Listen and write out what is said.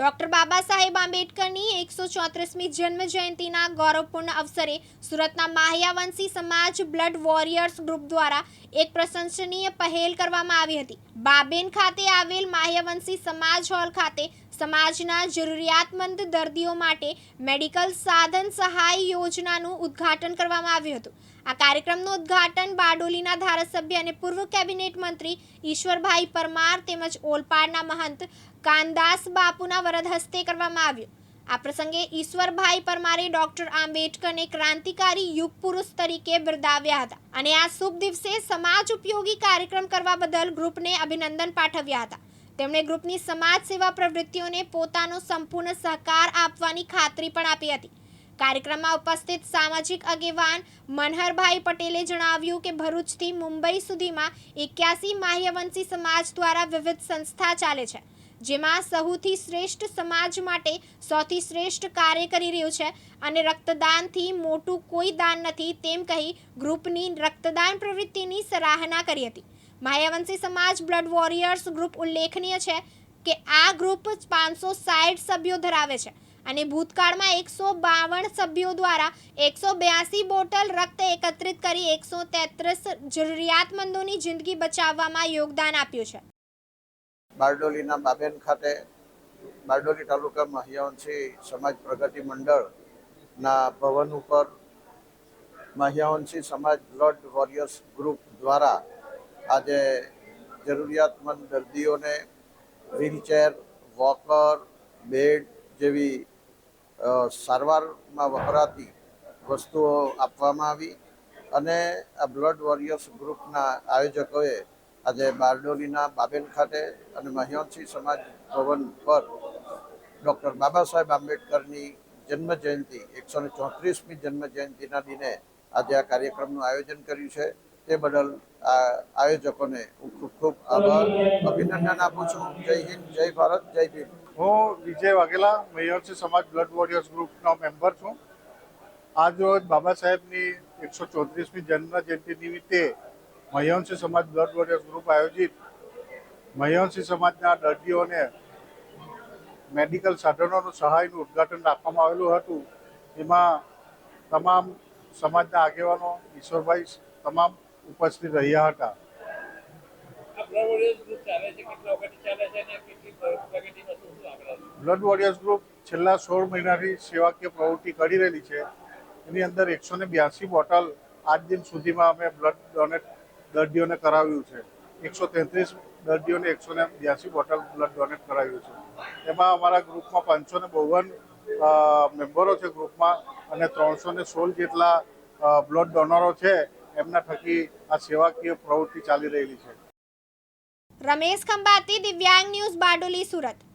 Doctor Baba Saheb આંબેડકરની એકસો ચોત્રીસમી જન્મ જયંતિના ગૌરવપૂર્ણ અવસરે સુરતના માહ્યાવંશી સમાજ બ્લડ વોરિયર્સ ગ્રુપ દ્વારા એક પ્રશંસનીય પહેલ કરવામાં આવી હતી. બાબેન ખાતે આવેલ માહ્યાવંશી સમાજ હોલ ખાતે સમાજના જરૂરિયાતમંદ દર્દીઓ માટે મેડિકલ સાધન સહાય યોજનાનું ઉદ્ઘાટન કરવામાં આવ્યું હતું. આ કાર્યક્રમનું ઉદ્ઘાટન બારડોલીના ધારાસભ્ય અને પૂર્વ કેબિનેટ મંત્રી ઈશ્વરભાઈ પરમાર તેમજ ઓલપાડના મહંત કાનદાસ બાપુના વરદ હસ્તે કરવામાં આવ્યું. આ પ્રસંગે ઈશ્વરભાઈ પરમારે ડોક્ટર આંબેડકરને ક્રાંતિકારી યુગ પુરુષ તરીકે બિરદાવ્યા હતા અને આ શુભ દિવસે સમાજ ઉપયોગી કાર્યક્રમ કરવા બદલ ગ્રુપને અભિનંદન પાઠવ્યા હતા. તેમણે ગ્રુપની સમાજ સેવા પ્રવૃત્તિઓને પોતાનો સંપૂર્ણ સહકાર આપવાની ખાતરી પણ આપી હતી. કાર્યક્રમમાં ઉપસ્થિત સામાજિક આગેવાન મનહરભાઈ પટેલે જણાવ્યું કે ભરૂચથી મુંબઈ સુધીમાં એક્યાસી માહ્યવંશી સમાજ દ્વારા વિવિધ સંસ્થા ચાલે છે, જેમાં સૌથી શ્રેષ્ઠ સમાજ માટે સૌથી શ્રેષ્ઠ કાર્ય કરી રહ્યું છે અને રક્તદાનથી મોટું કોઈ દાન નથી તેમ કહી ગ્રુપની રક્તદાન પ્રવૃત્તિની સરાહના કરી હતી. માયાવંશી સમાજ બ્લડ વોરિયર્સ ગ્રુપ ઉલ્લેખનીય છે કે આ ગ્રુપ પાંચસો સાઠ સભ્યો ધરાવે છે અને ભૂતકાળમાં એકસો બાવન સભ્યો દ્વારા એકસો બ્યાસી બોટલ રક્ત એકત્રિત કરી એકસો તેત્રીસ જરૂરિયાતમંદોની જિંદગી બચાવવામાં યોગદાન આપ્યું છે. બારડોલીના બાબેન ખાતે બારડોલી તાલુકા મહિયાવંશી સમાજ પ્રગતિ મંડળના ભવન ઉપર મહિયાવંશી સમાજ બ્લડ વોરિયર્સ ગ્રુપ દ્વારા આજે જરૂરિયાતમંદ દર્દીઓને વ્હીલચેર વોકર, બેડ જેવી સારવારમાં વપરાતી વસ્તુઓ આપવામાં આવી અને આ બ્લડ વોરિયર્સ ગ્રુપના આયોજકોએ આજે બારડોલીના બાબેન ખાતે અને મહિયાંશી સમાજ ભવન પર ડૉક્ટર બાબા સાહેબ આંબેડકરની જન્મ જયંતિ એકસો ને ચોત્રીસમી જન્મ જયંતિના દિને આજે આ કાર્યક્રમનું આયોજન કર્યું છે. તે બદલ આ આયોજકોને ખૂબ ખૂબ આભાર. અભિનંદન આપું છું. જય હિન્દ, જય ભારત, જય ભીમ. હું વિજય વાઘેલા મહિયરસી સમાજ બ્લડ વોરિયર્સ ગ્રુપનો મેમ્બર છું. આજ બાબા સાહેબની એકસો ચોત્રીસમી જન્મ જયંતિ નિમિત્તે મહિયંશી સમાજ બ્લડ વોરિયર્સ ગ્રુપ આયોજિત મહિયંશી સમાજના દર્દીઓને મેડિકલ સાધનોનું સહાયનું ઉદ્ઘાટન રાખવામાં આવેલું હતું. એમાં તમામ સમાજના આગેવાનો, ઈશ્વરભાઈ, તમામ ઉપસ્થિત રહ્યા હતા. બ્લડ વોરિયર્સ ગ્રુપ છેલ્લા સોળ મહિનાથી સેવાકીય પ્રવૃત્તિ કરી રહેલી છે. એની અંદર એકસો ને બ્યાસી બોટલ આજ દિન સુધીમાં અમે બ્લડ ડોનેટ દર્દીઓને કરાવ્યું છે. એકસો તેત્રીસ દર્દીઓને એકસો ને બ્યાસી બોટલ બ્લડ ડોનેટ કરાવ્યું છે. એમાં અમારા ગ્રુપમાં પાંચસો ને બાવન મેમ્બરો છે ગ્રુપમાં અને ત્રણસો ને સોળ જેટલા બ્લડ ડોનરો છે. એમના થકી આ સેવાકીય પ્રવૃત્તિ ચાલી રહેલી છે. રમેશ ખંભાતી દિવ્યાંગ ન્યૂઝ બારડોલી સુરત.